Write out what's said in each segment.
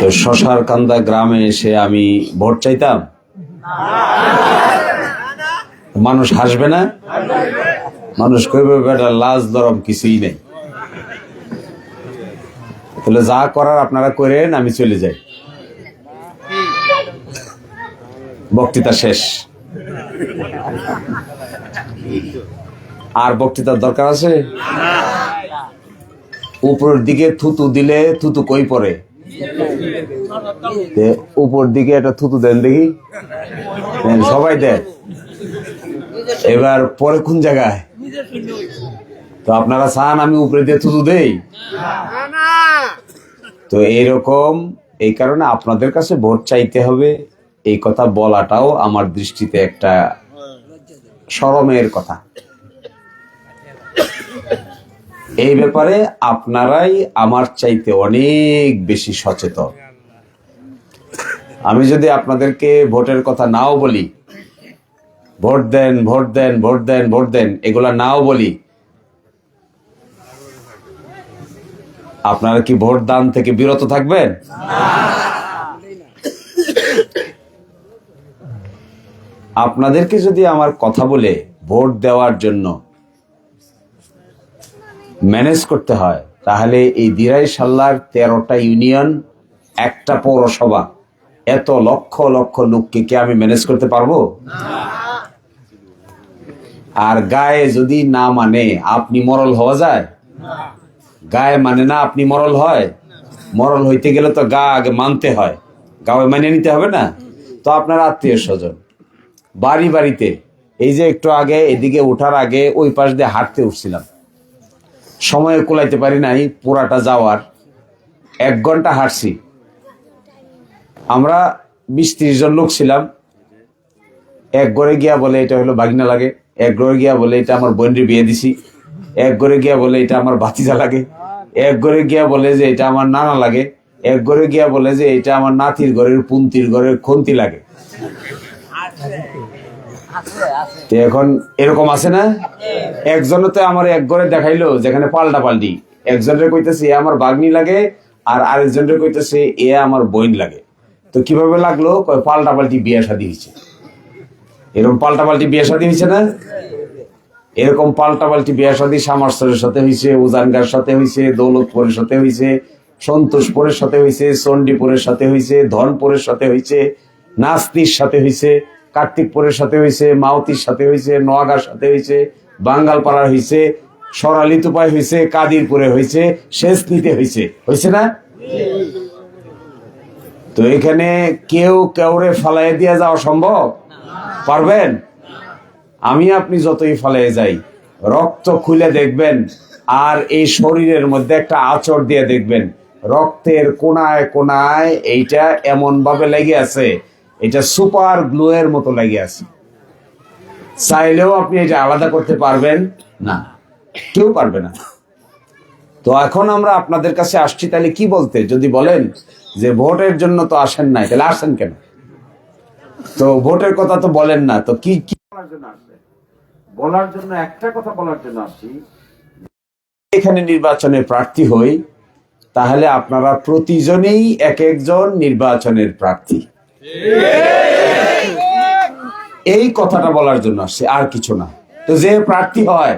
তো শশার কান্দা গ্রামে এসে আমি ভোট চাইতাম। মানুষ হাসবে না? মানুষ কইবে, বেটা, লাজ দরম কিছুই নেই। তাহলে যা করার আপনারা করেন, আমি চলে যাই। বক্তৃতা শেষ। আর বক্তৃতার দরকার আছে? উপরের দিকে থুতু দিলে থুতু কই তে উপর দিকে একটা থুতু দেন দেখি। সবাই দেন। এবার পরে কোন জায়গায়? তো আপনারা চান আমি উপরে দিয়ে থুতু দেই? তো এইরকম এই কারণে আপনাদের কাছে ভোট চাইতে হবে। এই কথা বলাটাও আমার দৃষ্টিতে একটা শরমের কথা। এই ব্যাপারে আপনারাই আমার চাইতে অনেক বেশি সচেতন। আমি যদি আপনাদেরকে ভোটের কথা নাও বলি, ভোট দেন ভোট দেন ভোট দেন ভোট দেন, এগুলা নাও বলি, আপনারা কি ভোট দান থেকে বিরত থাকবেন? আপনাদেরকে যদি আমার কথা বলে ভোট দেওয়ার জন্য ম্যানেজ করতে হয় তাহলে এই দিরাই সাল্লার তেরোটা ইউনিয়ন একটা পৌরসভা এত লক্ষ লক্ষ লোককে কি আমি ম্যানেজ করতে পারব? আর গায়ে যদি না মানে আপনি মরল হওয়া যায়? গায়ে মানে না আপনি মরল হয়? মরল হইতে গেলে তো গা আগে মানতে হয়। গায়ে মানে নিতে হবে না? তো আপনার আত্মীয় স্বজন বাড়ি বাড়িতে এই যে একটু আগে এদিকে ওঠার আগে ওই পাশ দিয়ে হাঁটতে উঠছিলাম। সময়ে কোলাইতে পারি নাই, পুরাটা যাওয়ার। এক ঘণ্টা হাঁটছি। আমরা বিশ ত্রিশ জন লোক ছিলাম। এক ঘরে গিয়া বলে এটা হলো বাগনা লাগে, এক ঘরে গিয়া বলে এটা আমার বোনের বিয়ে দিছি, এক ঘরে গিয়া বলে এটা আমার ভাতিজা লাগে, এক ঘরে গিয়া বলে যে এটা আমার নানা লাগে, এক ঘরে গিয়া বলে যে এটা আমার নাতির ঘরের, পুন্তির ঘরের খন্তি লাগে। এখন এরকম আছে না? একজনে তো আমার এক ঘরে দেখাইলো, যেখানে পাল্টা পাল্টি। একজনের কইতেছে, এ আমার বাগনি লাগে, আর আরেকজনের কইতেছে, এ আমার বোন লাগে। তো কীভাবে লাগল? পাল্টা পাল্টি বিয়ে শাদী হয়েছে এরকম পাল্টা পাল্টি বিয়ে শাদী হয়েছে না? এরকম পাল্টা পাল্টি বিয়ে শাদী সামারসরের সাথে হয়েছে উজানগার সাথে হয়েছে দৌলতপুরের সাথে হয়েছে সন্তোষপুরের সাথে হয়েছে চণ্ডীপুরের সাথে হয়েছে ধনপুরের সাথে হয়েছে নাস্তির সাথে হয়েছে কার্তিকপুরের সাথে হয়েছে মাওতির সাথে হয়েছে নোয়াগার সাথে হয়েছে বাঙ্গালপাড়ার হয়েছে সরালি তুপায় হয়েছে কাদিরপুরে হয়েছে শেষ নিতে হয়েছে হয়েছে না? তো এখানে কেউ কেউরে ফালাই দিয়ে যাওয়া সম্ভব? পারবেন? আমি আপনি যতই ফালাই যাই, রক্ত খুলে দেখবেন আর এই শরীরের মধ্যে একটা আচর দিয়ে দেখবেন। রক্তের কোনায় কোনায় এইটা এমন ভাবে লেগে আছে এটা সুপার গ্লু এর মতো লেগে আছে। চাইলেও আপনি এটা আলাদা করতে পারবেন। না। কেউ পারবে না। তো এখন আমরা আপনাদের কাছে আসছি তাহলে কি বলতে? যদি বলেন যে ভোটের জন্য তো আসেন নাই তাহলে আসেন কেন? তো ভোটের কথা তো বলেন না তো কি কি বলার জন্য আসবেন বলার জন্য একটা কথা বলার জন্য আসছি। এখানে নির্বাচনে প্রার্থী হই তাহলে আপনারা প্রতিজনেই এক একজন নির্বাচনের প্রার্থী। এই কথাটা বলার জন্য আসছে, আর কিছু না। তো যে প্রার্থী হয়,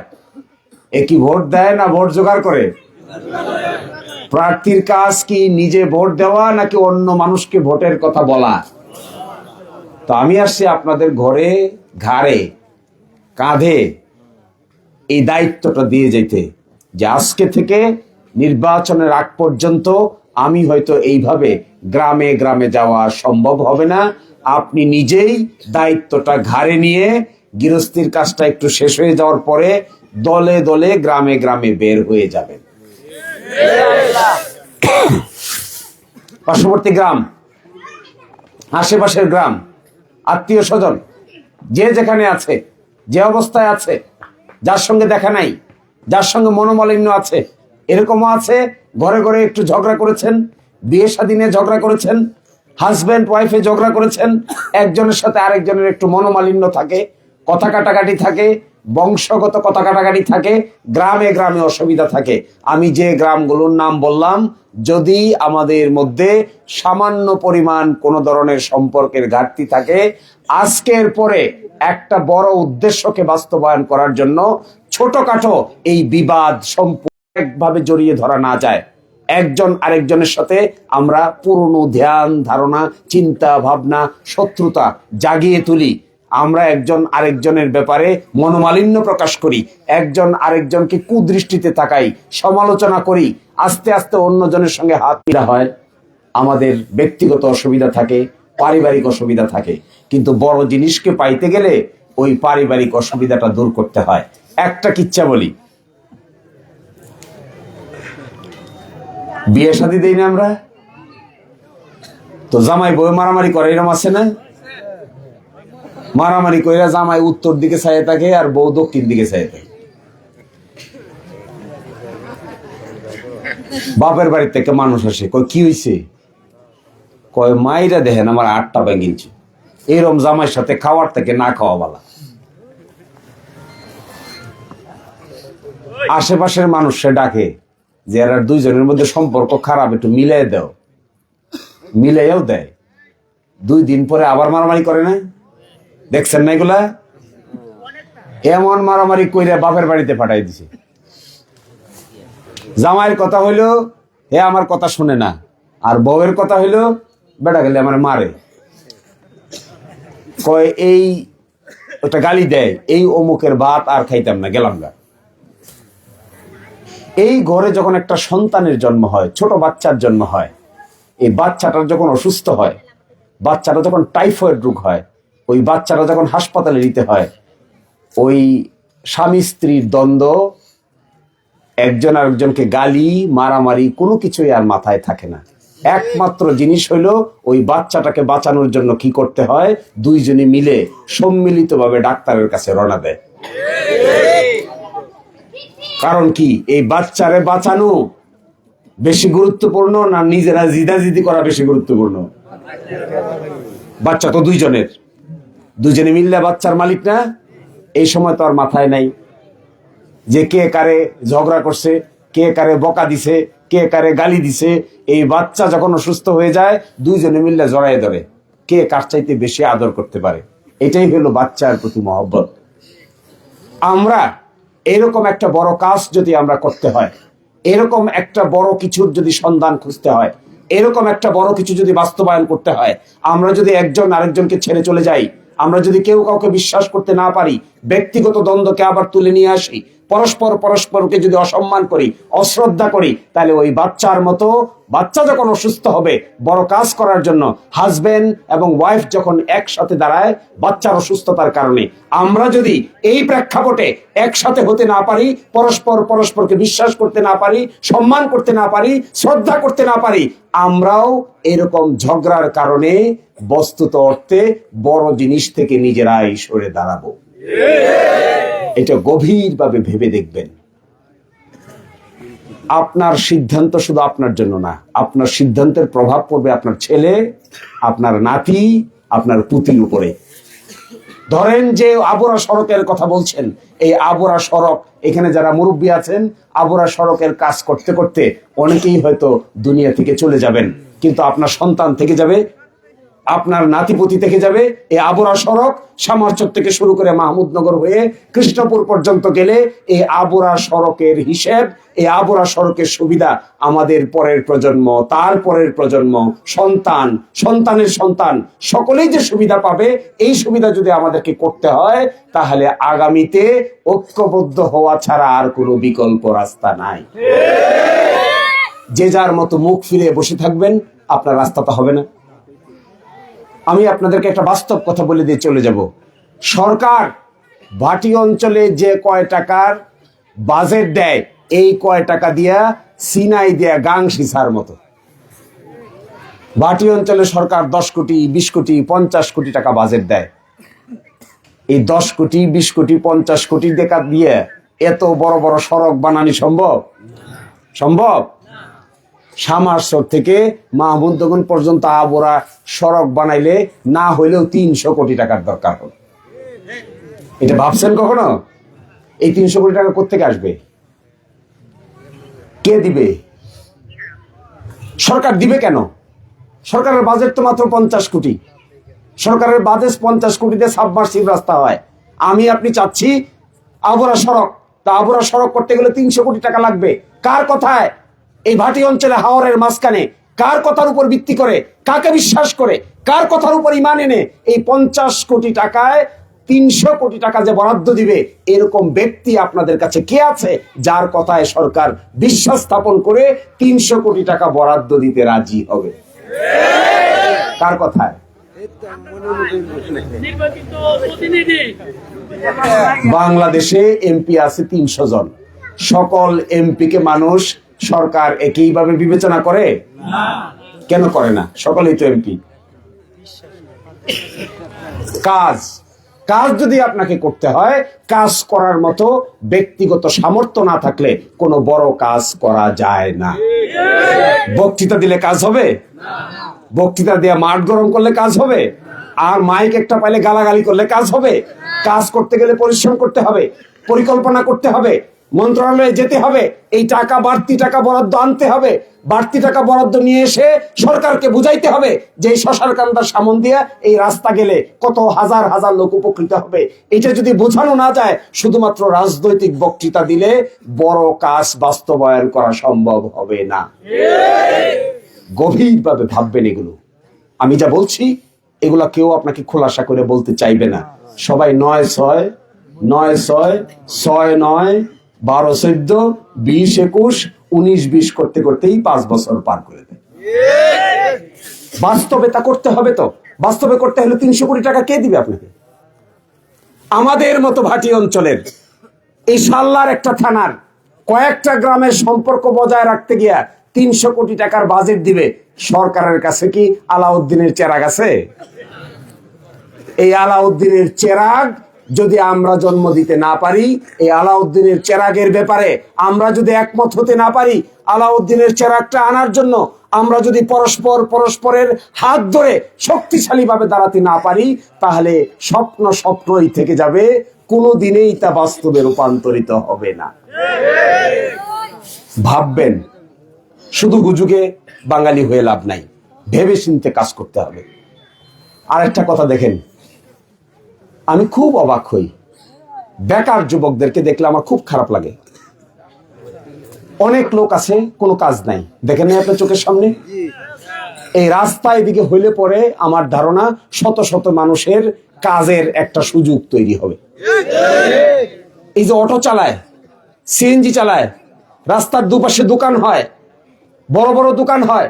এ কি ভোট দেয় না ভোট জোগাড় করে? প্রার্থীর কাজ কি নিজে ভোট দেওয়া নাকি অন্য মানুষকে ভোটের কথা বলা? তো আমি আসছি আপনাদের ঘরে, ঘাড়ে, কাঁধে এই দায়িত্বটা দিয়ে যেতে। যে আজকে থেকে নির্বাচনের আগ পর্যন্ত আমি হয়তো এইভাবে গ্রামে গ্রামে যাওয়া সম্ভব হবে না। আপনি নিজেই দায়িত্বটা ঘাড়ে নিয়ে গৃহস্থির কাজটা একটু শেষ হয়ে যাওয়ার পরে দলে দলে গ্রামে গ্রামে বের হয়ে যাবেন। পার্শ্ববর্তী গ্রাম, আশেপাশের গ্রাম, আত্মীয় স্বজন, যে যেখানে আছে, যে অবস্থায় আছে, যার সঙ্গে দেখা নাই, যার সঙ্গে মনোমালিন্য আছে, এরকমও আছে ঘরে ঘরে একটু ঝগড়া করেছেন, বিয়ে স্বাধীনে ঝগড়া করেছেন হাজব্যান্ড ওয়াইফে ঝগড়া করেছেন, একজনের সাথে আরেকজনের একটু মনোমালিন্য থাকে, কথা কাটাকাটি থাকে, বংশগত কথা কাটাকাটি থাকে, গ্রামে গ্রামে অসুবিধা থাকে। আমি যে গ্রামগুলোর নাম বললাম, যদি আমাদের মধ্যে সামান্য পরিমাণ কোনো ধরনের সম্পর্কের ঘাটতি থাকে, আজকের পরে একটা বড় উদ্দেশ্যকে বাস্তবায়ন করার জন্য ছোটখাটো এই বিবাদ সম্পূর্ণভাবে জড়িয়ে ধরা না যায়। একজন আরেকজনের সাথে আমরা পুরনো ধ্যান, ধারণা, চিন্তা, ভাবনা, শত্রুতা জাগিয়ে তুলি। আমরা একজন আরেকজনের ব্যাপারে মনোমালিন্য প্রকাশ করি। একজন আরেকজনকে কুদৃষ্টিতে তাকাই, সমালোচনা করি। আস্তে আস্তে অন্যজনের সঙ্গে হাত মিলা হয়। আমাদের ব্যক্তিগত অসুবিধা থাকে, পারিবারিক অসুবিধা থাকে। কিন্তু বড় জিনিসকে পাইতে গেলে ওই পারিবারিক অসুবিধাটা দূর করতে হয়। একটা কিচ্ছা বলি বিয়ে শাদি দেই না আমরা? তো জামাই বই মারামারি করে, এরম আছে না? মারামারি কইরা জামাই উত্তর দিকে চাইয়ে থাকে আর বউ দক্ষিণ দিকে চাইয়ে থাকে। বাপের বাড়ি থেকে মানুষ আসে, কয়, কি হইছে? কয়, মাইরা দেখেন আমার আটটা ভেঙেছে এরম জামাইয়ের সাথে খাওয়ার থেকে না খাওয়া বালা। আশেপাশের মানুষ সে ডাকে যে এরা দুইজনের মধ্যে সম্পর্ক খারাপ, একটু মিলাই দাও। মিলাইয়াও দেয়। দুই দিন পরে আবার মারামারি করে না দেখছেন না এগুলা? এমন মারামারি কইরা বাপের বাড়িতে পাঠাই দিছে। জামাইয়ের কথা হইল হে আমার কথা শুনে না। আর বউয়ের কথা হইল, বেটা গেলে আমার মারে। কয়, এই, ওটা গালি দেয়। এই অমুকের ভাত আর খাইতাম না, গেলাম গা। এই ঘরে যখন একটা সন্তানের জন্ম হয়, ছোট বাচ্চার জন্ম হয়, এই বাচ্চাটার যখন অসুস্থ হয়, বাচ্চাটা যখন টাইফয়েড রোগ হয়, ওই বাচ্চাটা যখন হাসপাতালে নিতে হয়, ওই স্বামী স্ত্রীর দ্বন্দ্ব, একজন আরেকজনকে গালি, মারামারি, কোনো কিছুই আর মাথায় থাকে না। একমাত্র জিনিস হইল ওই বাচ্চাটাকে বাঁচানোর জন্য কি করতে হয়, দুইজনে মিলে সম্মিলিতভাবে ডাক্তারের কাছে রওনা দেয়। কারণ কি? এই বাচ্চারে বাঁচানো বেশি গুরুত্বপূর্ণ না নিজেরা জিদাজিদি করা বেশি গুরুত্বপূর্ণ? বাচ্চা তো দুইজনের। দুজনে মিললে বাচ্চার মালিক না? এই সময় তো আর মাথায় নাই। যে কে কারে ঝগড়া করছে, কে কারে বকা দিছে, কে কারে গালি দিছে, এই বাচ্চা যখন অসুস্থ হয়ে যায়, দুইজনে মিললে জড়াই ধরে। কে কার চাইতে বেশি আদর করতে পারে? এটাই হলো বাচ্চার প্রতি মহব্বত। আমরা এরকম একটা বড় কাজ যদি আমরা করতে হয়, এরকম একটা বড় কিছুর যদি সন্ধান খুঁজতে হয়, এরকম একটা বড় কিছু যদি বাস্তবায়ন করতে হয়, আমরা যদি একজন আরেকজনকে ছেড়ে চলে যাই, আমরা যদি কেউ কাউকে বিশ্বাস করতে না পারি, ব্যক্তিগত দ্বন্দ্বকে আবার তুলে নিয়ে আসি, পরস্পর পরস্পরকে যদি অসম্মান করি, অশ্রদ্ধা করি, তাহলে ওই বাচ্চার মতো বাচ্চা যখন অসুস্থ হবে বড় কাজ করার জন্য হাজবেন্ড এবং ওয়াইফ যখন একসাথে দাঁড়ায় বাচ্চার অসুস্থতার কারণে। আমরা যদি এই প্রেক্ষাপটে একসাথে হতে না পারি পরস্পর পরস্পরকে বিশ্বাস করতে না পারি সম্মান করতে না পারি শ্রদ্ধা করতে না পারি আমরাও এরকম ঝগড়ার কারণে বস্তুত অর্থে বড় জিনিস থেকে নিজেরাই সরে দাঁড়াবো। এটা গভীরভাবে ভেবে দেখবেন। আপনার সিদ্ধান্ত শুধু আপনার জন্য না, আপনার সিদ্ধান্তের প্রভাব পড়বে আপনার ছেলে, আপনার নাতি, আপনার পুতির উপরে। ধরেন যে আবরা সড়কের কথা বলছেন, এই আবরা সড়ক, এখানে যারা মুরব্বী আছেন, আবরা সড়কের কাজ করতে করতে অনেকেই হয়তো দুনিয়া থেকে চলে যাবেন, কিন্তু আপনার সন্তান থেকে যাবে আপনার নাতিপতি থেকে যাবে এই আবরা সড়ক সামারচর থেকে শুরু করে মাহমুদনগর হয়ে কৃষ্ণপুর পর্যন্ত গেলে এই আবরা সড়কের হিসেব এই আবরা সড়কের সুবিধা আমাদের পরের প্রজন্ম, তার পরের প্রজন্ম, সন্তান, সন্তানের সন্তান, সকলেই যে সুবিধা পাবে, এই সুবিধা যদি আমাদেরকে করতে হয়, তাহলে আগামীতে ঐক্যবদ্ধ হওয়া ছাড়া আর কোনো বিকল্প রাস্তা নাই। যে যার মতো মুখ ফিরে বসে থাকবেন, আপনার রাস্তাটা হবে না। আমি আপনাদেরকে একটা বাস্তব কথা বলে দিয়ে চলে যাব। সরকার ভাটি অঞ্চলে যে কয় টাকার বাজেট দেয়, এই কয় টাকা দিয়া সিনাই দেয়া গাং সিসার মতো। ভাটি অঞ্চলে সরকার দশ কোটি, বিশ কোটি, পঞ্চাশ কোটি টাকা বাজেট দেয়। এই দশ কোটি, বিশ কোটি, পঞ্চাশ কোটি টাকা দিয়ে এত বড় বড় সড়ক বানানি সম্ভব? সম্ভব? সামারসর থেকে মাহমুদগঞ্জ পর্যন্ত আবরা সড়ক বানাইলে না হইলেও তিনশো কোটি টাকার দরকার হবে। এটা ভাবছেন কখনো? এই তিনশো কোটি টাকা কোথেকে আসবে? কে দিবে? সরকার দিবে কেন? সরকারের বাজেট তো মাত্র পঞ্চাশ কোটি। সরকারের বাজেট পঞ্চাশ কোটিতে সাবমার্সিভ রাস্তা হয়। আমি আপনি চাচ্ছি আবরা সড়ক। তা আবরা সড়ক করতে গেলে তিনশো কোটি টাকা লাগবে। কার কথায়? এই ভাটি অঞ্চলে হাওরের মাঝখানে কার কথার উপর ভিত্তি করে, কাকে বিশ্বাস করে, কার কথার উপর ইমান এনে এই পঞ্চাশ কোটি টাকায় তিনশো কোটি টাকা যে বরাদ্দ দিবে, এরকম ব্যক্তি আপনাদের কাছে কে আছে যার কথায় সরকার বিশ্বাস স্থাপন করে তিনশো কোটি টাকা বরাদ্দ দিতে রাজি হবে? কার কথায়? বাংলাদেশে এমপি আছে তিনশো জন। সকল এমপি কে মানুষ সরকার একইভাবে বিবেচনা করে? কেন করে না? সকলেই তো এমপি। কাজ। কাজ যদি আপনাকে করতে হয়, কাজ করার মতো ব্যক্তিগত সামর্থ্য না থাকলে কোনো বড় কাজ করা যায় না। বক্তৃতা দিলে কাজ হবে? বক্তৃতা দিয়ে মাঠ গরম করলে কাজ হবে? আর মাইক একটা পাইলে গালাগালি করলে কাজ হবে? কাজ করতে গেলে পরিশ্রম করতে হবে? পরিকল্পনা করতে হবে? মন্ত্রণালয়ে যেতে হবে, এই টাকা, বাড়তি টাকা বরাদ্দ আনতে হবে, বাড়তি টাকা বরাদ্দ নিয়ে এসে সরকারকে বুঝাইতে হবে যে এই শশার কান্দার সামন দিয়া এই রাস্তা গেলে কত হাজার হাজার লোক উপকৃত হবে। এটা যদি বোঝানো না যায়, শুধুমাত্র রাজনৈতিক বক্তৃতা দিলে বড় কাজ বাস্তবায়ন করা সম্ভব হবে না। গভীরভাবে ভাববেন এগুলো। আমি যা বলছি, এগুলা কেউ আপনাকে খোলাসা করে বলতে চাইবে না। সবাই নয় ছয় নয় ছয় ছয় নয় বারো, চোদ্দ, বিশ, একুশ, উনিশ, বিশ করতে করতেই পাঁচ বছর পার করে দেয়। বাস্তবে তা করতে হবে তো। বাস্তবে করতে হলে তিনশো কোটি টাকা কে দিবে আপনাকে? আমাদের মতো ভাটি অঞ্চলের এই সাল্লার একটা থানার, কয়েকটা গ্রামের সম্পর্ক বজায় রাখতে গিয়া তিনশো কোটি টাকার বাজেট দিবে। সরকারের কাছে কি আলাউদ্দিনের চেরাগ আছে? এই আলাউদ্দিনের চেরাগ যদি আমরা জন্ম দিতে না পারি, এই আলাউদ্দিনের চেরাগের ব্যাপারে আমরা যদি একমত হতে না পারি, আলাউদ্দিনের চেরাগটা আনার জন্য আমরা যদি পরস্পর পরস্পরের হাত ধরে শক্তিশালীভাবে দাঁড়াতে না পারি, তাহলে স্বপ্ন স্বপ্নই থেকে যাবে কোনো দিনেই তা বাস্তবে রূপান্তরিত হবে না। ভাববেন, শুধু গুজুকে বাঙালি হয়ে লাভ নাই ভেবে চিনতে কাজ করতে হবে। আরেকটা কথা দেখেন আমি খুব অবাক হই। বেকার যুবকদেরকে দেখলে আমার খুব খারাপ লাগে। অনেক লোক আছে, কোনো কাজ নাই। দেখেন নাই আপনার চোখের সামনে? এই রাস্তা এদিকে হইলে পরে আমার ধারণা শত শত মানুষের কাজের একটা সুযোগ তৈরি হবে। এই যে অটো চালায়, সিএনজি চালায়, রাস্তার দুপাশে দোকান হয়, বড় বড় দোকান হয়,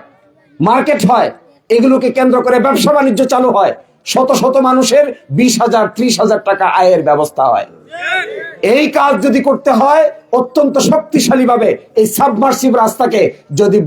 মার্কেট হয়, এগুলোকে কেন্দ্র করে ব্যবসা বাণিজ্য চালু হয়। শত শত মানুষের বিশ হাজার, ত্রিশ হাজার টাকা আয়ের ব্যবস্থা হয়। এই কাজ যদি করতে হয়, অত্যন্ত শক্তিশালী ভাবে এই সাবমার্সিভ রাস্তাকে যদি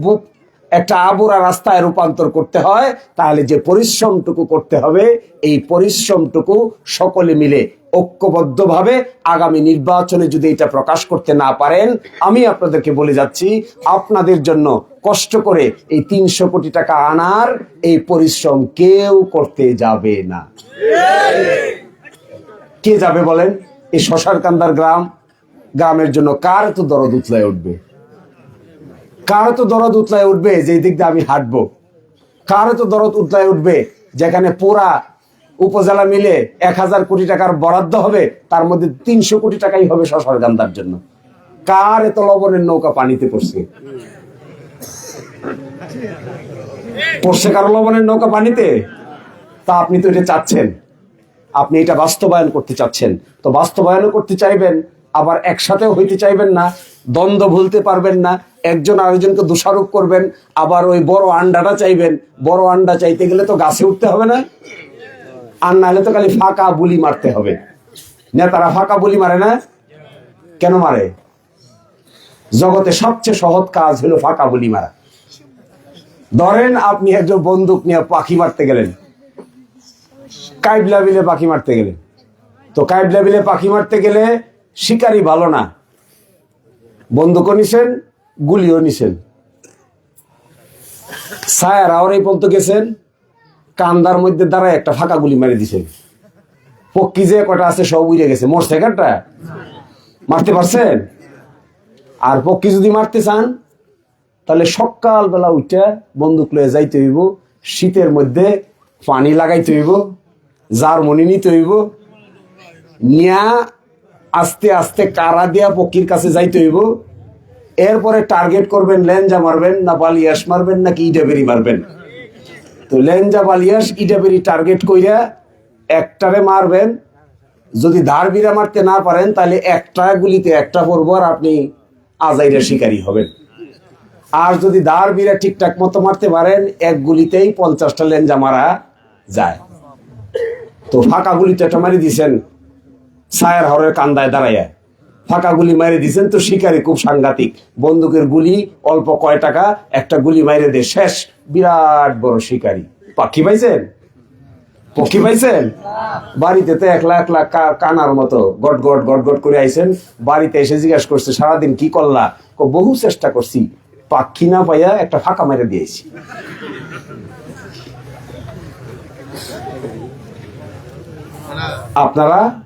একটা আবুরা রাস্তায় রূপান্তর করতে হয়, তাহলে যে পরিশ্রমটুকু করতে হবে, এই পরিশ্রমটুকু সকলে মিলে ঐক্যবদ্ধভাবে আগামী নির্বাচনে যদি এটা প্রকাশ করতে না পারেন, আমি আপনাদেরকে বলে যাচ্ছি, আপনাদের জন্য কষ্ট করে এই তিনশো কোটি টাকা আনার এই পরিশ্রম কেউ করতে যাবে না। কে যাবে বলেন? এই শশার কান্দার গ্রাম, গ্রামের জন্য কার তো দরদ উতলায় উঠবে? কার তো দরদ উতলায় উঠবে? যে দিক দিয়ে আমি হাঁটবো। কারও তো দরদ উতলায় উঠবে? যেখানে পুরা উপজেলা মিলে এক হাজার কোটি টাকার বরাদ্দ হবে, তার মধ্যে তিনশো কোটি টাকাই হবে শশার গান্দার জন্য। কার এত লবণের নৌকা পানিতে পড়ছে? পড়ছে কারও লবণের নৌকা পানিতে? তা আপনি তো এটা চাচ্ছেন। আপনি এটা বাস্তবায়ন করতে চাচ্ছেন। তো বাস্তবায়নও করতে চাইবেন, আবার একসাথেও হইতে চাইবেন না, দ্বন্দ্ব ভুলতে পারবেন না, একজন আরেকজনকে দোষারোপ করবেন, আবার ওই বড় আন্ডাটা চাইবেন। বড় আন্ডা চাইতে গেলে তো গাছে উঠতে হবে না। আর নাহলে তো খালি ফাঁকা বুলি মারতে হবে। নেতারা ফাঁকা বুলি মারে না? কেন মারে? জগতে সবচেয়ে সহজ কাজ হলো ফাঁকা বুলি মারা। ধরেন আপনি একজন বন্দুক নিয়ে পাখি মারতে গেলেন। কাইবলা বিলে পাখি মারতে গেলেন। তো কাইবলা বিলে পাখি মারতে গেলে শিকারি ভালো না। বন্দুকও নিছেন, গুলিও নিছেন। সায়ার আর এই পর্যন্ত গেছেন। কান্দার মধ্যে দাঁড়ায় একটা ফাঁকা গুলি মেরে দিছেন পক্ষী যে কটা আছে সব উড়ে গেছে। মোটরসাইকেলটা মারতে পারছেন? আর পক্ষী যদি মারতে চান, তাহলে সকালবেলা উঠে বন্দুক লয়ে যাইতে হইব। শীতের মধ্যে পানি লাগাইতে হইব, জার্মনি নিতে হইব। নিয়া আস্তে আস্তে কারা দিয়া পক্ষীর কাছে যাইতে হইব। এরপরে টার্গেট করবেন, লেঞ্জা মারবেন, না বালিয়াস মারবেন, নাকি ইডাবেরি মারবেন। তো লেঞ্জা বালিয়াস ইডাবেরি টার্গেট কইরা একটারে মারবেন। যদি ধার বিরা মারতে না পারেন, তাহলে একটা গুলিতে একটা পড়ব আর আপনি আজাইরা শিকারী হবেন। আর যদি দাঁড় বিরা ঠিকঠাক মতো মারতে পারেন, এক গুলিতেই পঞ্চাশটা লেঞ্জা মারা যায়। তো ফাঁকা গুলিতে একটা মারি দিছেন ছায়ার হরের কান্দায় দাঁড়াইয়া। ফাঁকা গুলি মারি দিছেন তো শিকারি খুব সাংঘাতিক। বন্দুকের গুলি অল্প কয় টাকা, একটা গুলি মাইরে দে শেষ। বিরাট বড় শিকারি। পাখি পাইছেন? পক্ষী পাইছেন? বাড়িতে তো একলা একলা কা- কানার মতো গট গট গট গট করে আইছেন। বাড়িতে এসে জিজ্ঞাসা করছে, সারাদিন কি করলা? বহু চেষ্টা করছি। পাখি না পাইয়া একটা ফাঁকা মেরে দিয়েছি। আপনারা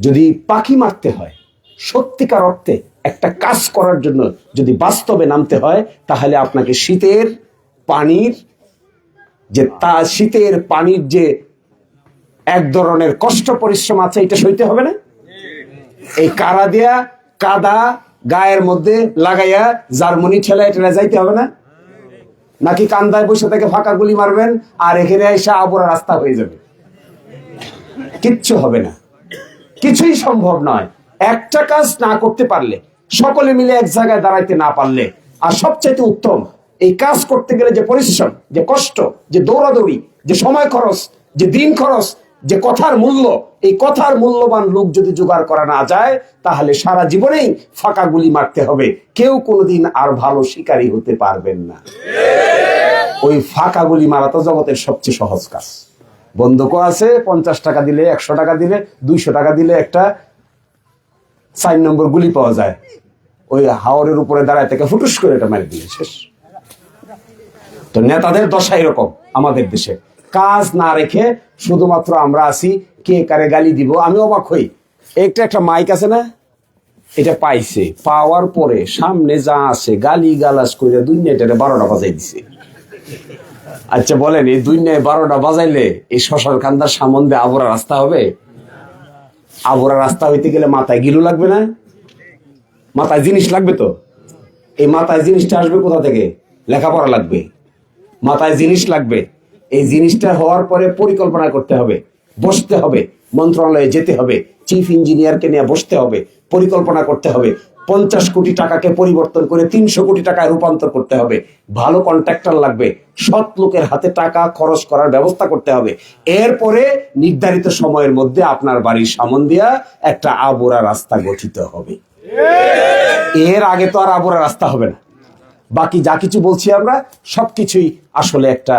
যদি পাখি মারতে হয়, সত্যিকার অর্থে একটা কাজ করার জন্য যদি বাস্তবে নামতে হয়, তাহলে আপনাকে শীতের পানির যে তা শীতের পানির যে এক ধরনের কষ্ট পরিশ্রম আছে এটা সইতে হবে না? এই কারা দেয়া কাদা গায়ের মধ্যে লাগাইয়া জার্মনি ঠেলায় ঠেলা যাইতে হবে না? নাকি কান্দায় বসে থেকে ফাঁকা গুলি মারবেন আর এখানে এসে আবরা রাস্তা হয়ে যাবে? কিচ্ছু হবে না। কিছুই সম্ভব নয়। একটা কাজ না করতে পারলে সকলে মিলে এক জায়গায় দাঁড়াইতে না পারলে আর সবচাইতে উত্তম এই কাজ করতে গেলে যে পরিশ্রম, যে কষ্ট, যে দৌড়াদৌড়ি, যে সময় খরচ, যে দিন খরচ, যে কথার মূল্য, এই কথার মূল্যবান লোক যদি জোগাড় করা না যায়, তাহলে সারা জীবনেই ফাঁকা গুলি মারতে হবে। কেউ কোনোদিন আর ভালো শিকারী হতে পারবেন না। ওই ফাঁকা গুলি মারা তো জগতের সবচেয়ে সহজ কাজ। বন্ধকও আছে, পঞ্চাশ টাকা দিলে একশো টাকা দিলে, দুইশো টাকা দিলে একটা চার নম্বর গুলি পাওয়া যায়। ওই হাওরের উপরে দাঁড়ায় থেকে ফুটুস করে এটা মেরে দিলে, শেষ। তো নেতাদের দশা এরকম আমাদের দেশে। কাজ না রেখে শুধুমাত্র আমরা আসি কে কারে গালি দিব, আমি অবাক হই। একটা একটা মাইক আছে না? এটা পাইছে, পাওয়ার পরে সামনে যা আছে গালি গালাস করে দুই নেটারে বারোটা বাজাই দিছে। আচ্ছা বলেন, এই দুই নয় বারোটা বাজাইলে এই শশার কান্দার সামন্দে আবরা রাস্তা হবে? আবরা রাস্তা হইতে গেলে মাথায় গিলু লাগবে না? মাথায় জিনিস লাগবে তো? এই মাথায় জিনিসটা আসবে কোথা থেকে? লেখাপড়া লাগবে। মাথায় জিনিস লাগবে। এই জিনিসটা হওয়ার পরে পরিকল্পনা করতে হবে, বসতে হবে, মন্ত্রণালয়ে যেতে হবে চিফ ইঞ্জিনিয়ারকে নিয়ে বসতে হবে, পরিকল্পনা করতে হবে, পঞ্চাশ কোটি টাকাকে পরিবর্তন করে তিনশো কোটি টাকায় রূপান্তর করতে হবে, ভালো কন্ট্রাক্টর লাগবে, সৎ লোকের হাতে টাকা খরচ করার ব্যবস্থা করতে হবে। এরপরে নির্ধারিত সময়ের মধ্যে আপনার বাড়ির সামন দিয়া একটা আবোরা রাস্তা গঠিত হবে। এর আগে তো আর আবোরা রাস্তা হবে না। বাকি যা কিছু বলছি আমরা, সবকিছুই আসলে একটা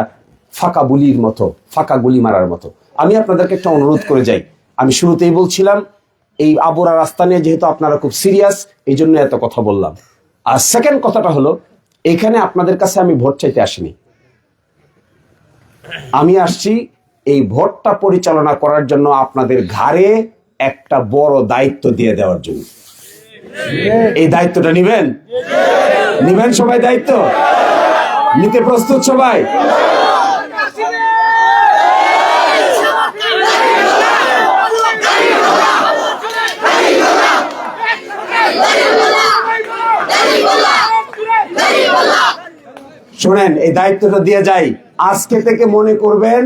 ফাঁকা বুলির মতো, ফাঁকা গুলি মারার মতো। আমি আপনাদেরকে একটা অনুরোধ করে যাই। আমি শুরুতেই বলছিলাম, এই আবরা রাস্তা নিয়ে যেহেতু আপনারা খুব সিরিয়াস, এই জন্য এত কথা বললাম। আর সেকেন্ড কথাটা হলো, এখানে আপনাদের কাছে আমি ভোট চাইতে আসিনি। আমি আসছি এই ভোটটা পরিচালনা করার জন্য আপনাদের ঘাড়ে একটা বড় দায়িত্ব দিয়ে দেওয়ার জন্য। এই দায়িত্বটা নিবেন? নিবেন সবাই দায়িত্ব? নিতে প্রস্তুত সবাই? শোনেন, এই দায়িত্বটা দিয়ে যাই। আজকে থেকে মনে করবেন,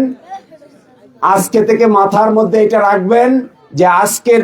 আজকে থেকে মাথার মধ্যে এটা রাখবেন যে আজকের